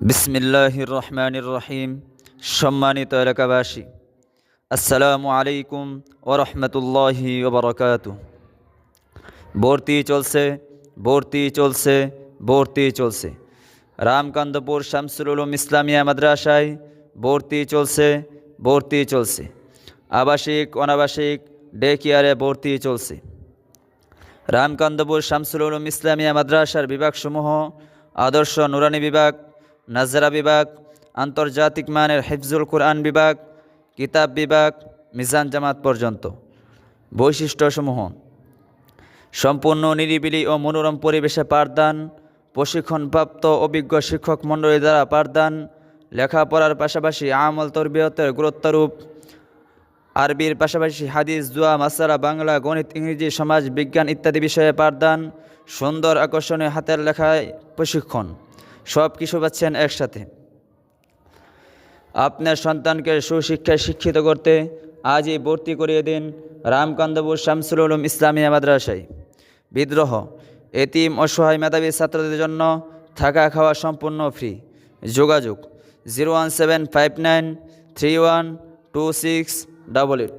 বিসমিল্লাহির রহমানির রহিম সম্মানিত এলাকাবাসী, আসসালামু আলাইকুম ও রহমতুল্লাহি ওবরকাত ভর্তি চলছে ভর্তি চলছে ভর্তি চলছে। রামকান্তপুর শামসুল উলুম ইসলামিয়া মাদ্রাসায় ভর্তি চলছে ভর্তি চলছে। আবাসিক, অনাবাসিক ডে কেয়ারে ভর্তি চলছে। রামকান্তপুর শামসুল উলুম ইসলামিয়া মাদ্রাসার বিভাগসমূহ আদর্শ নুরানি বিভাগ নাজরা বিভাগ, আন্তর্জাতিক মানের হিফজুল কোরআন বিভাগ, কিতাব বিভাগ, মিজান জামাত পর্যন্ত। বৈশিষ্ট্যসমূহ, সম্পূর্ণ নিরিবিলি ও মনোরম পরিবেশে পাঠদান, প্রশিক্ষণপ্রাপ্ত অভিজ্ঞ শিক্ষক মণ্ডলী দ্বারা পাঠদান, লেখাপড়ার পাশাপাশি আমল তরবিয়তের গুরুত্বরূপ, আরবির পাশাপাশি হাদিস, জুয়া মাসারা বাংলা, গণিত, ইংরেজি, সমাজ, বিজ্ঞান ইত্যাদি বিষয়ে পাঠদান, সুন্দর আকর্ষণীয় হাতের লেখায় প্রশিক্ষণ। সব কিছু পাচ্ছেন একসাথে। আপনার সন্তানকে সুশিক্ষায় শিক্ষিত করতে আজই ভর্তি করিয়ে দিন রামকান্দপুর শামসুল উলুম ইসলামিয়া মাদ্রাসায়। বিদ্রোহ, এতিম, অসহায় মেধাবী ছাত্রদের জন্য থাকা খাওয়া সম্পূর্ণ ফ্রি। যোগাযোগ, zero one seven five nine three one two six double eight.